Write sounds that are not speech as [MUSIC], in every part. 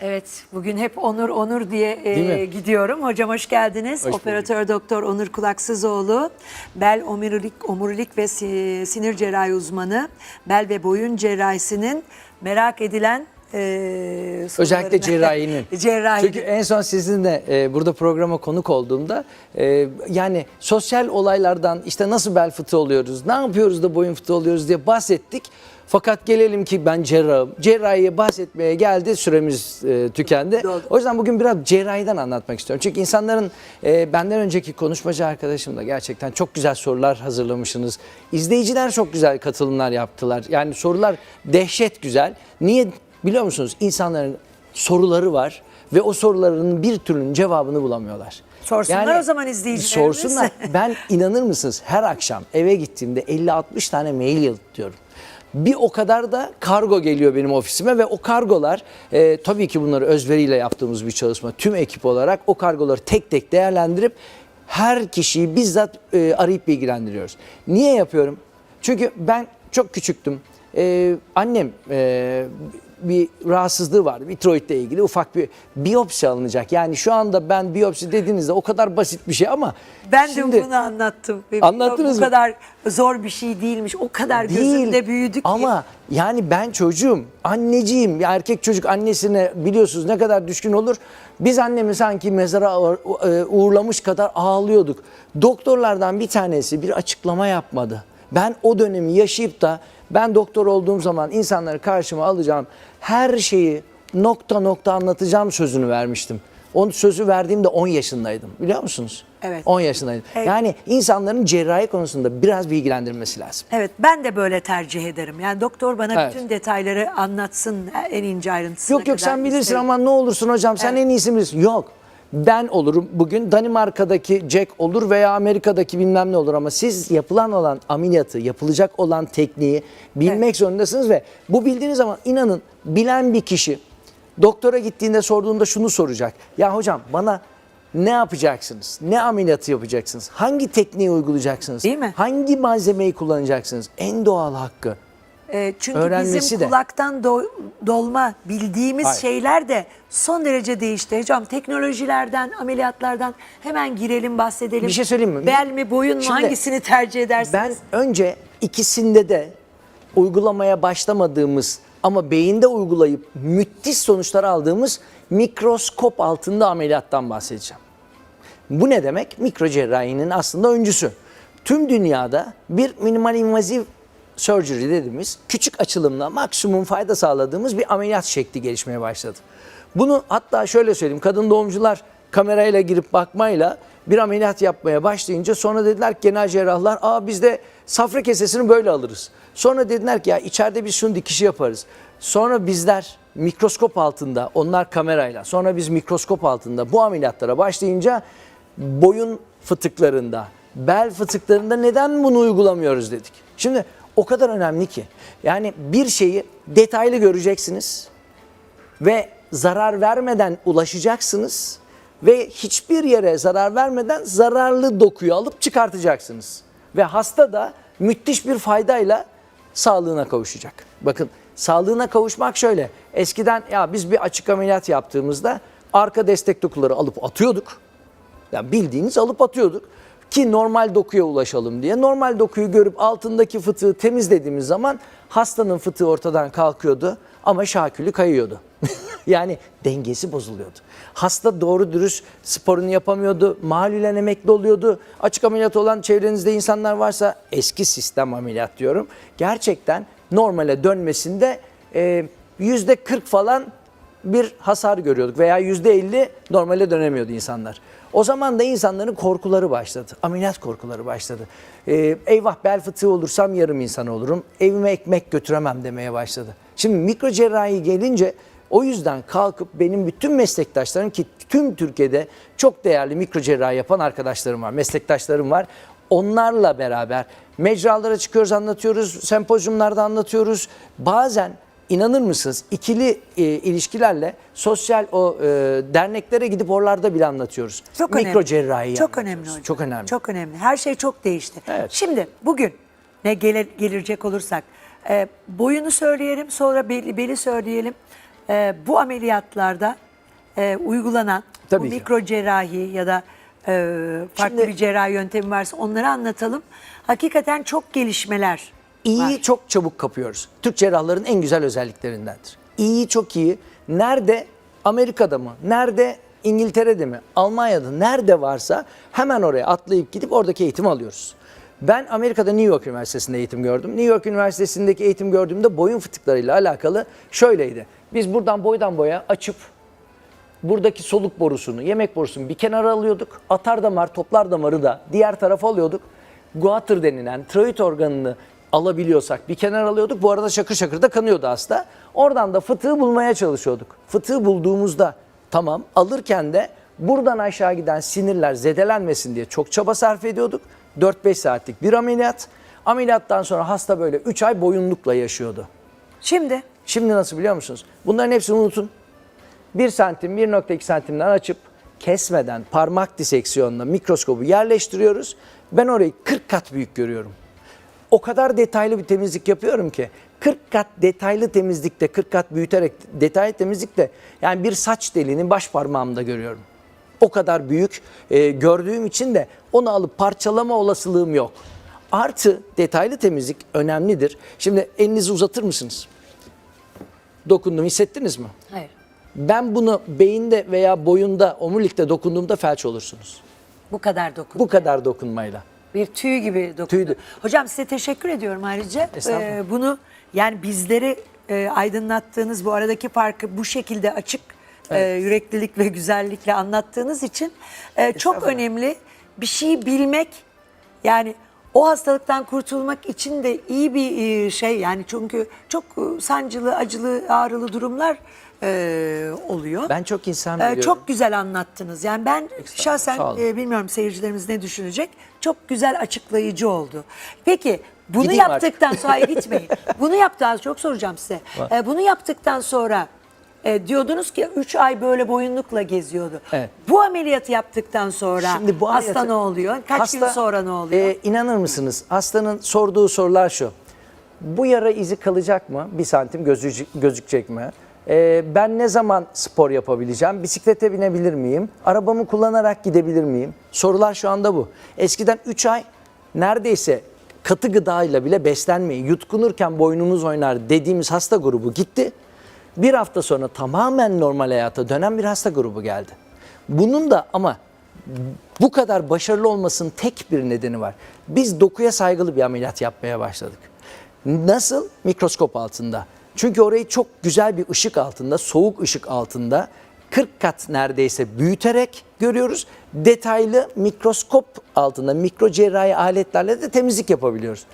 Evet, bugün hep Onur Onur diye e, gidiyorum. Hocam hoş geldiniz. Hoş Operatör Doktor Onur Kulaksızoğlu, bel omurilik, omurilik ve si- sinir cerrahi uzmanı, bel ve boyun cerrahisinin merak edilen e, Özellikle cerrahinin. [LAUGHS] Cerrahi. Çünkü en son sizinle e, burada programa konuk olduğumda e, yani sosyal olaylardan işte nasıl bel fıtığı oluyoruz, ne yapıyoruz da boyun fıtığı oluyoruz diye bahsettik. Fakat gelelim ki ben cerrahım. Cerrahiye bahsetmeye geldi süremiz e, tükendi. Doğru. O yüzden bugün biraz cerrahiden anlatmak istiyorum. Çünkü insanların e, benden önceki konuşmacı arkadaşım da gerçekten çok güzel sorular hazırlamışsınız. İzleyiciler çok güzel katılımlar yaptılar. Yani sorular dehşet güzel. Niye biliyor musunuz? İnsanların soruları var ve o soruların bir türlü cevabını bulamıyorlar. Sorsunlar o zaman izleyicilerimiz. Sorsunlar. [LAUGHS] Ben inanır mısınız her akşam eve gittiğimde 50-60 tane mail yazıyorum. Bir o kadar da kargo geliyor benim ofisime ve o kargolar e, tabii ki bunları özveriyle yaptığımız bir çalışma. Tüm ekip olarak o kargoları tek tek değerlendirip her kişiyi bizzat e, arayıp bilgilendiriyoruz. Niye yapıyorum? Çünkü ben çok küçüktüm. E, annem e, bir rahatsızlığı vardı. Bir tiroidle ilgili ufak bir biyopsi alınacak. Yani şu anda ben biyopsi dediğinizde o kadar basit bir şey ama ben şimdi de bunu anlattım. Anlattınız Bu mı? kadar zor bir şey değilmiş. O kadar gözümde büyüdük ki. Ama yani ben çocuğum, anneciğim, ya erkek çocuk annesine biliyorsunuz ne kadar düşkün olur. Biz annemi sanki mezara e, uğurlamış kadar ağlıyorduk. Doktorlardan bir tanesi bir açıklama yapmadı. Ben o dönemi yaşayıp da ben doktor olduğum zaman insanları karşıma alacağım. Her şeyi nokta nokta anlatacağım sözünü vermiştim. Onun sözü verdiğimde 10 yaşındaydım. Biliyor musunuz? Evet. 10 yaşındaydım. Evet. Yani insanların cerrahi konusunda biraz bilgilendirmesi lazım. Evet ben de böyle tercih ederim. Yani doktor bana Evet. bütün detayları anlatsın en ince ayrıntısına Yok yok kadar sen bilirsin isterim. ama ne olursun hocam sen Evet. en iyisi bilirsin. Yok ben olurum bugün Danimarka'daki Jack olur veya Amerika'daki bilmem ne olur ama siz yapılan olan ameliyatı yapılacak olan tekniği bilmek zorundasınız ve bu bildiğiniz zaman inanın bilen bir kişi doktora gittiğinde sorduğunda şunu soracak. Ya hocam bana ne yapacaksınız? Ne ameliyatı yapacaksınız? Hangi tekniği uygulayacaksınız? Değil mi? Hangi malzemeyi kullanacaksınız? En doğal hakkı. Ee, çünkü Öğrenmesi bizim de. kulaktan do- dolma bildiğimiz Hayır. şeyler de son derece değişti. Hocam teknolojilerden, ameliyatlardan hemen girelim bahsedelim. Bir şey söyleyeyim mi? Bel mi, boyun mu Şimdi hangisini tercih edersiniz? Ben önce ikisinde de uygulamaya başlamadığımız ama beyinde uygulayıp müthiş sonuçlar aldığımız mikroskop altında ameliyattan bahsedeceğim. Bu ne demek? Mikro cerrahinin aslında öncüsü. Tüm dünyada bir minimal invaziv surgery dediğimiz küçük açılımla maksimum fayda sağladığımız bir ameliyat şekli gelişmeye başladı. Bunu hatta şöyle söyleyeyim kadın doğumcular kamerayla girip bakmayla bir ameliyat yapmaya başlayınca sonra dediler ki genel cerrahlar aa biz de safra kesesini böyle alırız. Sonra dediler ki ya içeride biz şunu dikişi yaparız. Sonra bizler mikroskop altında onlar kamerayla sonra biz mikroskop altında bu ameliyatlara başlayınca boyun fıtıklarında, bel fıtıklarında neden bunu uygulamıyoruz dedik. Şimdi o kadar önemli ki yani bir şeyi detaylı göreceksiniz ve zarar vermeden ulaşacaksınız ve hiçbir yere zarar vermeden zararlı dokuyu alıp çıkartacaksınız. Ve hasta da müthiş bir faydayla sağlığına kavuşacak. Bakın sağlığına kavuşmak şöyle. Eskiden ya biz bir açık ameliyat yaptığımızda arka destek dokuları alıp atıyorduk. Yani bildiğiniz alıp atıyorduk ki normal dokuya ulaşalım diye. Normal dokuyu görüp altındaki fıtığı temizlediğimiz zaman hastanın fıtığı ortadan kalkıyordu ama şakülü kayıyordu. [LAUGHS] yani dengesi bozuluyordu. Hasta doğru dürüst sporunu yapamıyordu, malulen emekli oluyordu. Açık ameliyat olan çevrenizde insanlar varsa eski sistem ameliyat diyorum. Gerçekten normale dönmesinde e, yüzde 40 falan bir hasar görüyorduk veya yüzde 50 normale dönemiyordu insanlar. O zaman da insanların korkuları başladı. Ameliyat korkuları başladı. Ee, eyvah bel fıtığı olursam yarım insan olurum. Evime ekmek götüremem demeye başladı. Şimdi mikro cerrahi gelince o yüzden kalkıp benim bütün meslektaşlarım ki tüm Türkiye'de çok değerli mikro cerrahi yapan arkadaşlarım var, meslektaşlarım var. Onlarla beraber mecralara çıkıyoruz, anlatıyoruz, sempozyumlarda anlatıyoruz. Bazen İnanır mısınız ikili e, ilişkilerle sosyal o e, derneklere gidip oralarda bile anlatıyoruz. Çok Mikro önemli. cerrahi Çok önemli hocam. Çok önemli. Çok önemli. Her şey çok değişti. Evet. Şimdi bugün ne gelir, gelirecek olursak e, boyunu söyleyelim sonra beli, beli söyleyelim. e, bu ameliyatlarda e, uygulanan Tabii bu ki. mikro cerrahi ya da e, farklı Şimdi- bir cerrahi yöntemi varsa onları anlatalım. Hakikaten çok gelişmeler İyiyi var. çok çabuk kapıyoruz. Türk cerrahların en güzel özelliklerindendir. İyiyi çok iyi. Nerede? Amerika'da mı? Nerede? İngiltere'de mi? Almanya'da nerede varsa hemen oraya atlayıp gidip oradaki eğitimi alıyoruz. Ben Amerika'da New York Üniversitesi'nde eğitim gördüm. New York Üniversitesi'ndeki eğitim gördüğümde boyun fıtıklarıyla alakalı şöyleydi. Biz buradan boydan boya açıp buradaki soluk borusunu, yemek borusunu bir kenara alıyorduk. Atar damar, toplar damarı da diğer tarafa alıyorduk. Guatr denilen tiroid organını alabiliyorsak bir kenara alıyorduk. Bu arada şakır şakır da kanıyordu hasta. Oradan da fıtığı bulmaya çalışıyorduk. Fıtığı bulduğumuzda tamam alırken de buradan aşağı giden sinirler zedelenmesin diye çok çaba sarf ediyorduk. 4-5 saatlik bir ameliyat. Ameliyattan sonra hasta böyle 3 ay boyunlukla yaşıyordu. Şimdi Şimdi nasıl biliyor musunuz? Bunların hepsini unutun. 1 santim, 1.2 santimden açıp kesmeden parmak diseksiyonla mikroskobu yerleştiriyoruz. Ben orayı 40 kat büyük görüyorum. O kadar detaylı bir temizlik yapıyorum ki 40 kat detaylı temizlikte, 40 kat büyüterek detaylı temizlikte yani bir saç deliğini baş parmağımda görüyorum. O kadar büyük e, gördüğüm için de onu alıp parçalama olasılığım yok. Artı detaylı temizlik önemlidir. Şimdi elinizi uzatır mısınız? Dokundum hissettiniz mi? hayır. Ben bunu beyinde veya boyunda, omurilikte dokunduğumda felç olursunuz. Bu kadar dokun. Bu kadar dokunmayla. Bir tüy gibi dokundu. Tüydü. Hocam size teşekkür ediyorum ayrıca. Estağfurullah. Ee, bunu yani bizleri e, aydınlattığınız bu aradaki farkı bu şekilde açık e, yüreklilik ve güzellikle anlattığınız için e, çok önemli. Bir şeyi bilmek yani o hastalıktan kurtulmak için de iyi bir e, şey yani çünkü çok e, sancılı, acılı, ağrılı durumlar e, oluyor. Ben çok insan Ee, biliyorum. Çok güzel anlattınız. Yani ben şahsen e, bilmiyorum seyircilerimiz ne düşünecek. Çok güzel açıklayıcı oldu. Peki bunu Gideyim yaptıktan sonra hayır, gitmeyin. [LAUGHS] Bunu yaptıktan çok soracağım size. Ee, bunu yaptıktan sonra e, diyordunuz ki 3 ay böyle boyunlukla geziyordu. Evet. Bu ameliyatı yaptıktan sonra Şimdi bu hasta ameliyatı- ne oluyor? Kaç gün sonra ne oluyor? e, inanır mısınız? Hastanın sorduğu sorular şu. Bu yara izi kalacak mı? Bir santim gözü, gözükecek mi? E, ben ne zaman spor yapabileceğim? Bisiklete binebilir miyim? Arabamı kullanarak gidebilir miyim? Sorular şu anda bu. Eskiden 3 ay neredeyse katı gıdayla bile beslenmeyi, yutkunurken boynumuz oynar dediğimiz hasta grubu gitti. Bir hafta sonra tamamen normal hayata dönen bir hasta grubu geldi. Bunun da ama bu kadar başarılı olmasının tek bir nedeni var. Biz dokuya saygılı bir ameliyat yapmaya başladık. Nasıl? Mikroskop altında. Çünkü orayı çok güzel bir ışık altında, soğuk ışık altında 40 kat neredeyse büyüterek görüyoruz. Detaylı mikroskop altında mikro cerrahi aletlerle de temizlik yapabiliyoruz.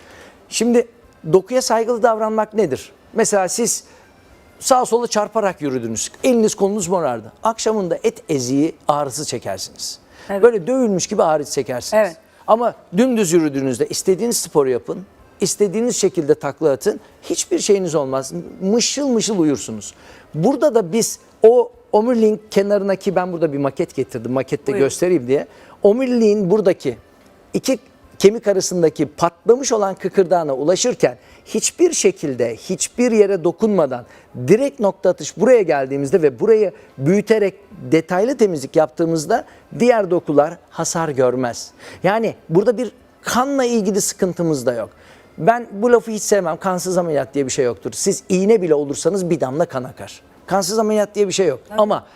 Şimdi dokuya saygılı davranmak nedir? Mesela siz sağa sola çarparak yürüdünüz. Eliniz kolunuz morardı. Akşamında et eziği ağrısı çekersiniz. Evet. Böyle dövülmüş gibi ağrı çekersiniz. Evet. Ama dümdüz yürüdüğünüzde istediğiniz sporu yapın. istediğiniz şekilde takla atın. Hiçbir şeyiniz olmaz. Mışıl mışıl uyursunuz. Burada da biz o omuriliğin kenarına ki ben burada bir maket getirdim. Makette Buyurun. göstereyim diye. Omuriliğin buradaki iki kemik arasındaki patlamış olan kıkırdağına ulaşırken hiçbir şekilde hiçbir yere dokunmadan direkt nokta atış buraya geldiğimizde ve burayı büyüterek detaylı temizlik yaptığımızda diğer dokular hasar görmez. Yani burada bir kanla ilgili sıkıntımız da yok. Ben bu lafı hiç sevmem. Kansız ameliyat diye bir şey yoktur. Siz iğne bile olursanız bir damla kan akar. Kansız ameliyat diye bir şey yok. Ama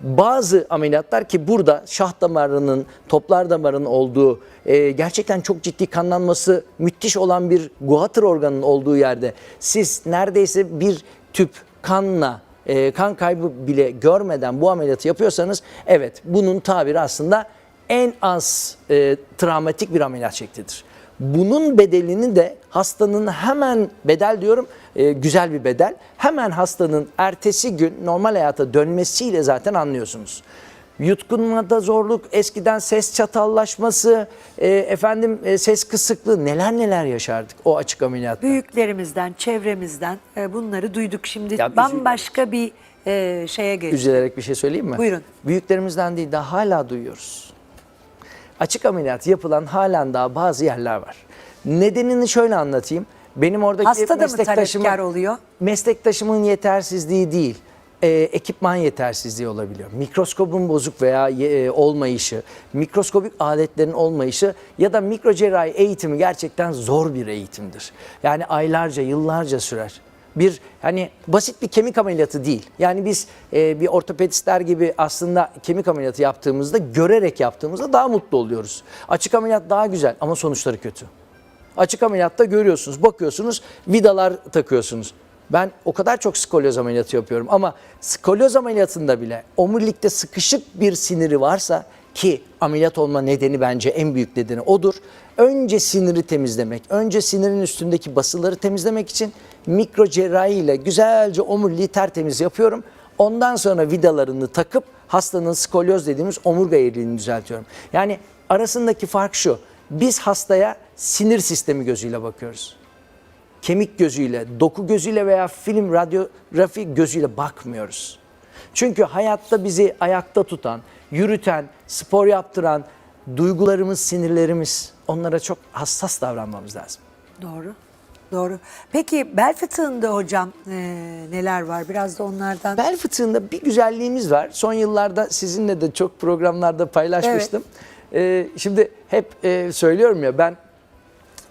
bazı ameliyatlar ki burada şah damarının, toplar damarının olduğu, e, gerçekten çok ciddi kanlanması müthiş olan bir guatr organının olduğu yerde siz neredeyse bir tüp kanla e, kan kaybı bile görmeden bu ameliyatı yapıyorsanız evet bunun tabiri aslında en az e, travmatik bir ameliyat şeklidir. Bunun bedelini de hastanın hemen bedel diyorum e, güzel bir bedel. Hemen hastanın ertesi gün normal hayata dönmesiyle zaten anlıyorsunuz. Yutkunmada zorluk, eskiden ses çatallaşması, e, efendim e, ses kısıklığı neler neler yaşardık o açık ameliyatta. Büyüklerimizden, çevremizden e, bunları duyduk. Şimdi Ya, bambaşka bir e, şeye geçtik. Üzülerek bir şey söyleyeyim mi? Buyurun. Büyüklerimizden değil daha hala duyuyoruz. Açık ameliyat yapılan halen daha bazı yerler var. Nedenini şöyle anlatayım. Benim oradaki Hasta da mı meslektaşımın, talepkar oluyor? meslektaşımın yetersizliği değil. e, ekipman yetersizliği olabiliyor. Mikroskobun bozuk veya e, olmayışı, mikroskobik aletlerin olmayışı ya da mikrocerrahi eğitimi gerçekten zor bir eğitimdir. Yani aylarca, yıllarca sürer. Bir hani basit bir kemik ameliyatı değil. Yani biz e, bir ortopedistler gibi aslında kemik ameliyatı yaptığımızda görerek yaptığımızda daha mutlu oluyoruz. Açık ameliyat daha güzel ama sonuçları kötü. Açık ameliyatta görüyorsunuz, bakıyorsunuz, vidalar takıyorsunuz. Ben o kadar çok skolyoz ameliyatı yapıyorum ama skolyoz ameliyatında bile omurilikte sıkışık bir siniri varsa ki ameliyat olma nedeni bence en büyük nedeni odur. Önce siniri temizlemek, önce sinirin üstündeki basıları temizlemek için mikro cerrahi ile güzelce omuriliği tertemiz yapıyorum. Ondan sonra vidalarını takıp hastanın skolyoz dediğimiz omurga eğriliğini düzeltiyorum. Yani arasındaki fark şu. Biz hastaya sinir sistemi gözüyle bakıyoruz. Kemik gözüyle, doku gözüyle veya film radyografi gözüyle bakmıyoruz. Çünkü hayatta bizi ayakta tutan, yürüten, spor yaptıran duygularımız, sinirlerimiz onlara çok hassas davranmamız lazım. Doğru. Doğru. Peki bel fıtığında hocam e, neler var? Biraz da onlardan. Bel fıtığında bir güzelliğimiz var. Son yıllarda sizinle de çok programlarda paylaşmıştım. Ee, şimdi hep e, söylüyorum ya ben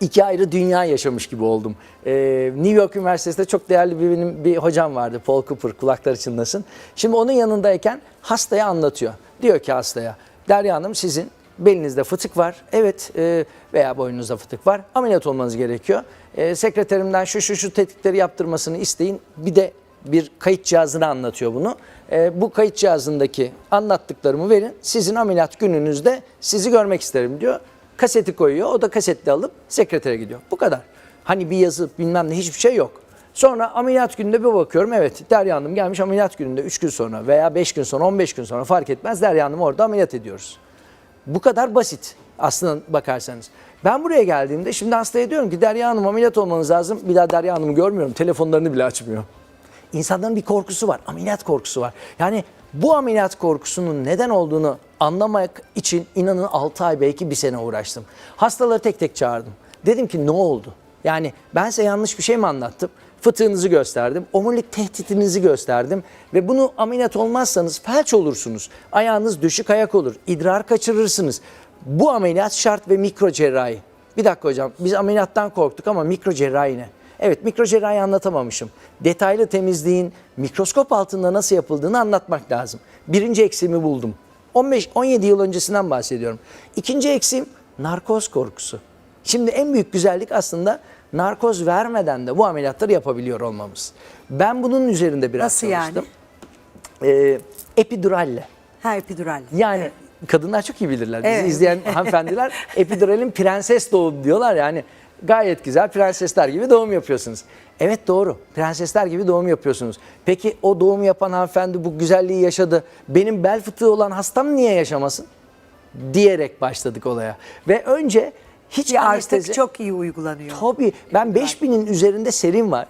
iki ayrı dünya yaşamış gibi oldum. Ee, New York Üniversitesi'nde çok değerli bir benim bir hocam vardı Paul Cooper kulakları çınlasın. Şimdi onun yanındayken hastaya anlatıyor. Diyor ki hastaya Derya Hanım sizin belinizde fıtık var. Evet e, veya boynunuzda fıtık var. Ameliyat olmanız gerekiyor. E, sekreterimden şu şu şu tetkikleri yaptırmasını isteyin. Bir de bir kayıt cihazını anlatıyor bunu. E, bu kayıt cihazındaki anlattıklarımı verin. Sizin ameliyat gününüzde sizi görmek isterim diyor. Kaseti koyuyor. O da kasetle alıp sekretere gidiyor. Bu kadar. Hani bir yazı bilmem ne hiçbir şey yok. Sonra ameliyat gününde bir bakıyorum. Evet Derya Hanım gelmiş ameliyat gününde 3 gün sonra veya 5 gün sonra 15 gün sonra fark etmez Derya Hanım'ı orada ameliyat ediyoruz. Bu kadar basit aslında bakarsanız. Ben buraya geldiğimde şimdi hastaya diyorum ki Derya Hanım ameliyat olmanız lazım. Bir daha Derya Hanım'ı görmüyorum. Telefonlarını bile açmıyor. İnsanların bir korkusu var. Ameliyat korkusu var. Yani bu ameliyat korkusunun neden olduğunu anlamak için inanın 6 ay belki bir sene uğraştım. Hastaları tek tek çağırdım. Dedim ki ne oldu? Yani ben size yanlış bir şey mi anlattım? Fıtığınızı gösterdim. Omurilik tehditinizi gösterdim. Ve bunu ameliyat olmazsanız felç olursunuz. Ayağınız düşük ayak olur. idrar kaçırırsınız. Bu ameliyat şart ve mikro cerrahi. Bir dakika hocam biz ameliyattan korktuk ama mikro cerrahi ne? Evet mikro cerrahi anlatamamışım. Detaylı temizliğin mikroskop altında nasıl yapıldığını anlatmak lazım. Birinci eksiğimi buldum. 15-17 yıl öncesinden bahsediyorum. İkinci eksiğim narkoz korkusu. Şimdi en büyük güzellik aslında narkoz vermeden de bu ameliyatları yapabiliyor olmamız. Ben bunun üzerinde biraz Nasıl yani? çalıştım. Ee, epiduralle. Ha epidural. Yani kadınlar çok iyi bilirler. Bizi Evet. izleyen hanımefendiler [LAUGHS] epiduralin prenses doğum diyorlar yani. Gayet güzel prensesler gibi doğum yapıyorsunuz. Evet doğru. Prensesler gibi doğum yapıyorsunuz. Peki o doğum yapan hanımefendi bu güzelliği yaşadı. Benim bel fıtığı olan hastam niye yaşamasın? Diyerek başladık olaya. Ve önce hiç Ki anestezi... çok iyi uygulanıyor. Tabii ben 5000'in üzerinde serim var.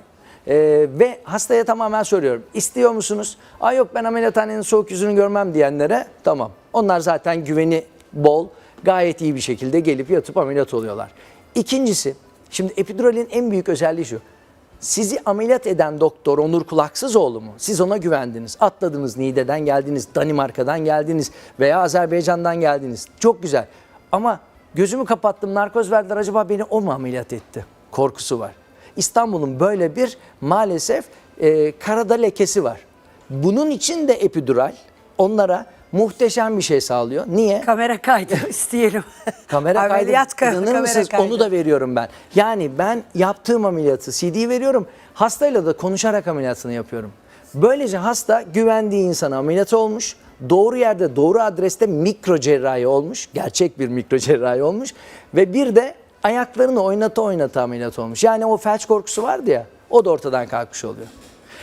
Ee, ve hastaya tamamen soruyorum. İstiyor musunuz? Aa yok ben ameliyathanenin soğuk yüzünü görmem diyenlere tamam. Onlar zaten güveni bol. Gayet iyi bir şekilde gelip yatıp ameliyat oluyorlar. İkincisi şimdi epiduralin en büyük özelliği şu. Sizi ameliyat eden doktor Onur Kulaksızoğlu mu? Siz ona güvendiniz. Atladınız Niğde'den geldiniz, Danimarka'dan geldiniz veya Azerbaycan'dan geldiniz. Çok güzel. Ama gözümü kapattım, narkoz verdiler. Acaba beni o mu ameliyat etti? Korkusu var. İstanbul'un böyle bir maalesef e, karada lekesi var. Bunun için de epidural onlara muhteşem bir şey sağlıyor. Niye? Kamera kaydı [LAUGHS] isteyelim. Kamera kaydı. Ameliyat ka- İnanır kamera mısınız? kaydı. Onu da veriyorum ben. Yani ben yaptığım ameliyatı CD veriyorum. Hastayla da konuşarak ameliyatını yapıyorum. Böylece hasta güvendiği insana ameliyat olmuş. Doğru yerde, doğru adreste mikro cerrahi olmuş. Gerçek bir mikro cerrahi olmuş. Ve bir de ayaklarını oynata oynata ameliyat olmuş. Yani o felç korkusu vardı ya, o da ortadan kalkmış oluyor.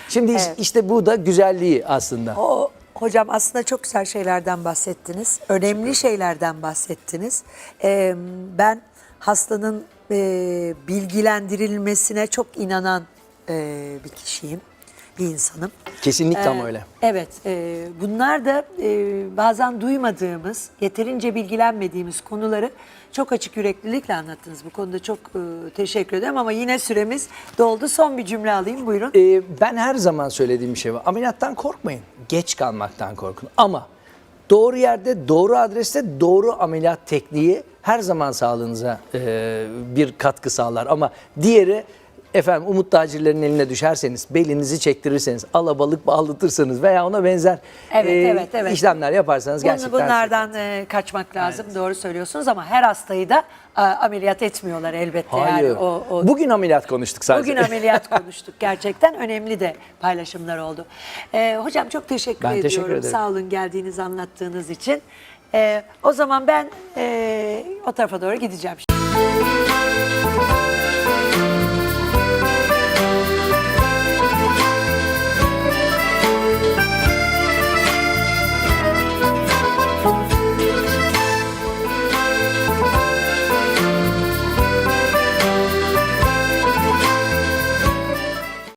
Şimdi Evet. işte bu da güzelliği aslında. O hocam aslında çok güzel şeylerden bahsettiniz. Önemli şeylerden bahsettiniz. Ee, ben hastanın e, bilgilendirilmesine çok inanan e, bir kişiyim. Bir insanım. Kesinlikle ama Ee, öyle. Evet, e, bunlar da e, bazen duymadığımız, yeterince bilgilenmediğimiz konuları çok açık yüreklilikle anlattınız. Bu konuda çok e, teşekkür ederim ama yine süremiz doldu. Son bir cümle alayım, buyurun. Ee, ben her zaman söylediğim bir şey var. Ameliyattan korkmayın. Geç kalmaktan korkun. Ama doğru yerde, doğru adreste, doğru ameliyat tekniği her zaman sağlığınıza e, bir katkı sağlar. Ama diğeri efendim umut tacirlerin eline düşerseniz, belinizi çektirirseniz, alabalık bağlatırsanız veya ona benzer Evet, e, evet, evet. işlemler yaparsanız Bunu- gerçekten bunlardan e, kaçmak lazım. Doğru söylüyorsunuz ama her hastayı da e, ameliyat etmiyorlar elbette. Hayır. Yani o, o Bugün ameliyat konuştuk sadece. Bugün ameliyat konuştuk. Gerçekten önemli de paylaşımlar oldu. Ee, hocam çok teşekkür Ben ediyorum. teşekkür ederim. Sağ olun geldiğiniz anlattığınız için. Ee, o zaman ben e, o tarafa doğru gideceğim.